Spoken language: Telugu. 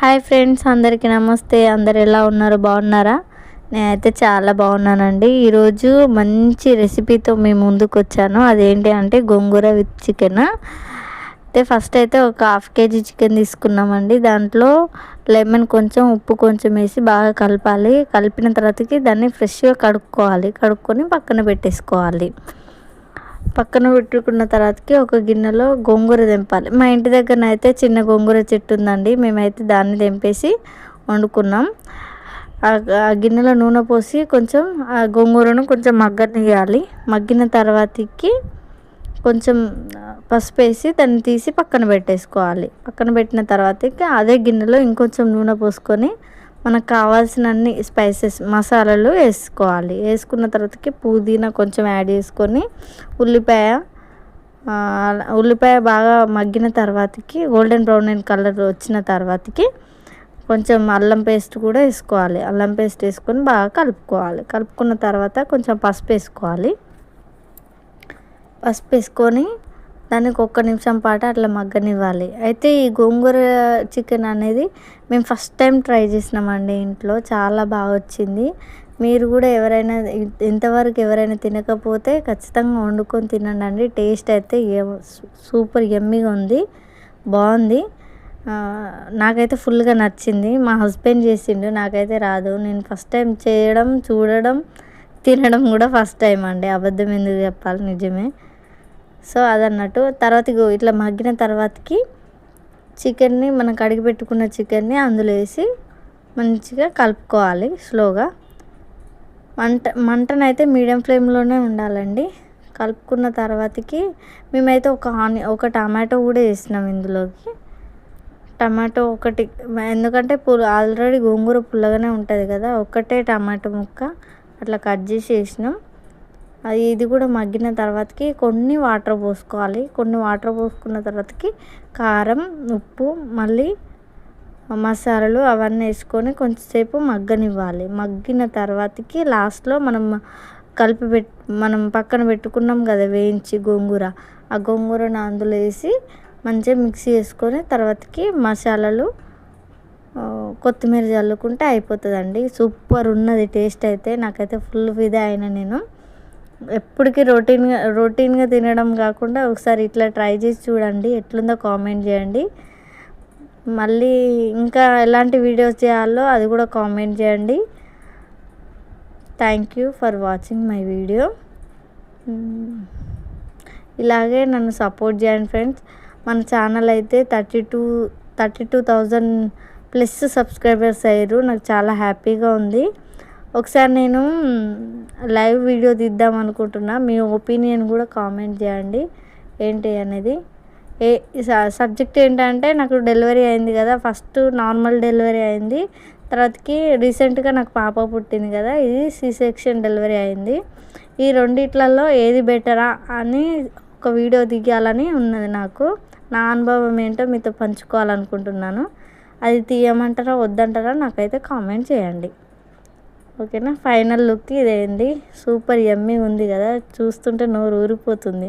హాయ్ ఫ్రెండ్స్ అందరికీ నమస్తే. అందరు ఎలా ఉన్నారు? బాగున్నారా? నేనైతే చాలా బాగున్నానండి. ఈరోజు మంచి రెసిపీతో మేము ముందుకు వచ్చాను అదేంటి అంటే గోంగూర విత్ చికెన్. అయితే ఫస్ట్ అయితే ఒక హాఫ్ కేజీ చికెన్ తీసుకున్నామండి. దాంట్లో లెమన్ కొంచెం ఉప్పు కొంచెం వేసి బాగా కలపాలి. కలిపిన తర్వాతకి దాన్ని ఫ్రెష్గా కడుక్కోవాలి. కడుక్కొని పక్కన పెట్టేసుకోవాలి. పక్కన పెట్టుకున్న తర్వాతకి ఒక గిన్నెలో గోంగూర తెంపాలి. మా ఇంటి దగ్గర అయితే చిన్న గోంగూర చెట్టు ఉందండి. మేమైతే దాన్ని తెంపేసి వండుకున్నాం. ఆ గిన్నెలో నూనె పోసి కొంచెం ఆ గోంగూరను కొంచెం మగ్గనియాలి మగ్గిన తర్వాతకి కొంచెం పసుపు వేసి దాన్ని తీసి పక్కన పెట్టేసుకోవాలి. పక్కన పెట్టిన తర్వాతకి అదే గిన్నెలో ఇంకొంచెం నూనె పోసుకొని మనకు కావాల్సిన అన్ని స్పైసెస్ మసాలాలు వేసుకోవాలి. వేసుకున్న తర్వాతకి పుదీనా కొంచెం యాడ్ చేసుకొని ఉల్లిపాయ ఉల్లిపాయ బాగా మగ్గిన తర్వాతకి గోల్డెన్ బ్రౌన్ అండ్ కలర్ వచ్చిన తర్వాతకి కొంచెం అల్లం పేస్ట్ కూడా వేసుకోవాలి. అల్లం పేస్ట్ వేసుకొని బాగా కలుపుకోవాలి. కలుపుకున్న తర్వాత కొంచెం పసుపు వేసుకోవాలి. పసుపు వేసుకొని దానికి ఒక్క నిమిషం పాటు అట్లా మగ్గనివ్వాలి. అయితే ఈ గోంగూర చికెన్ అనేది మేము ఫస్ట్ టైం ట్రై చేసినామండి ఇంట్లో. చాలా బాగా వచ్చింది. మీరు కూడా ఎవరైనా ఇంతవరకు ఎవరైనా తినకపోతే ఖచ్చితంగా వండుకొని తినండి అండి టేస్ట్ అయితే సూపర్ ఎమ్మిగా ఉంది. బాగుంది. నాకైతే ఫుల్గా నచ్చింది. మా హస్బెండ్ చేసిండు. నాకైతే రాదు. నేను ఫస్ట్ టైం చేయడం చూడడం తినడం కూడా ఫస్ట్ టైం అండి. అబద్ధం ఎందుకు చెప్పాలి? నిజమే. సో అదన్నట్టు తర్వాత ఇట్లా మగ్గిన తర్వాతకి చికెన్ని మనం కడిగి పెట్టుకున్న చికెన్ని అందులో వేసి మంచిగా కలుపుకోవాలి స్లోగా. మంట మంటనైతే మీడియం ఫ్లేమ్లోనే ఉండాలండి. కలుపుకున్న తర్వాతకి మేమైతే ఒక ఆని ఒక టమాటో కూడా వేసినాం ఇందులోకి. టమాటో ఒకటి ఎందుకంటే పుల్ ఆల్రెడీ గోంగూర పుల్లగానే ఉంటుంది కదా ఒకటే టమాటో ముక్క అట్లా కట్ చేసి వేసినాం. అది ఇది కూడా మగ్గిన తర్వాతకి కొన్ని వాటర్ పోసుకోవాలి. కొన్ని వాటర్ పోసుకున్న తర్వాతకి కారం ఉప్పు మళ్ళీ మసాలాలు అవన్నీ వేసుకొని కొంచెంసేపు మగ్గనివ్వాలి. మగ్గిన తర్వాతకి లాస్ట్లో మనం కలిపి పెట్ మనం పక్కన పెట్టుకున్నాం కదా వేయించి గోంగూర. ఆ గోంగూరను అందులో వేసి మంచిగా మిక్సీ చేసుకొని తర్వాతకి మసాలాలు కొత్తిమీర చల్లుకుంటే అయిపోతుందండి. సూపర్ ఉన్నది టేస్ట్ అయితే. నాకైతే ఫుల్ ఫిదా అయిన నేను. ఎప్పటికీ రొటీన్గా రొటీన్గా తినడం కాకుండా ఒకసారి ఇట్లా ట్రై చేసి చూడండి. ఎట్లుందో కామెంట్ చేయండి. మళ్ళీ ఇంకా ఎలాంటి వీడియోస్ చేయాలో అది కూడా కామెంట్ చేయండి. Thank you for watching my video ఇలాగే నన్ను సపోర్ట్ చేయండి ఫ్రెండ్స్ మన ఛానల్ అయితే thirty two thirty two thousand plus subscribers అయ్యారు. నాకు చాలా హ్యాపీగా ఉంది. ఒకసారి నేను లైవ్ వీడియో తీద్దాం అనుకుంటున్నా. మీ ఒపీనియన్ కూడా కామెంట్ చేయండి. ఏంటి అనేది? ఏ సబ్జెక్ట్ ఏంటంటే నాకు డెలివరీ అయింది కదా. ఫస్ట్ నార్మల్ డెలివరీ అయింది. తర్వాతకి రీసెంట్గా నాకు పాప పుట్టింది కదా. ఇది సి సెక్షన్ డెలివరీ అయింది. ఈ రెండిట్లలో ఏది బెటరా అని ఒక వీడియో దిగాలని ఉన్నది నాకు. నా అనుభవం ఏంటో మీతో పంచుకోవాలనుకుంటున్నాను. అది తీయమంటారా వద్దంటారా నాకైతే కామెంట్ చేయండి. ఓకేనా? ఫైనల్ లుక్ ఇదేంది. సూపర్ ఎమ్మీ ఉంది కదా. చూస్తుంటే నోరు ఊరిపోతుంది.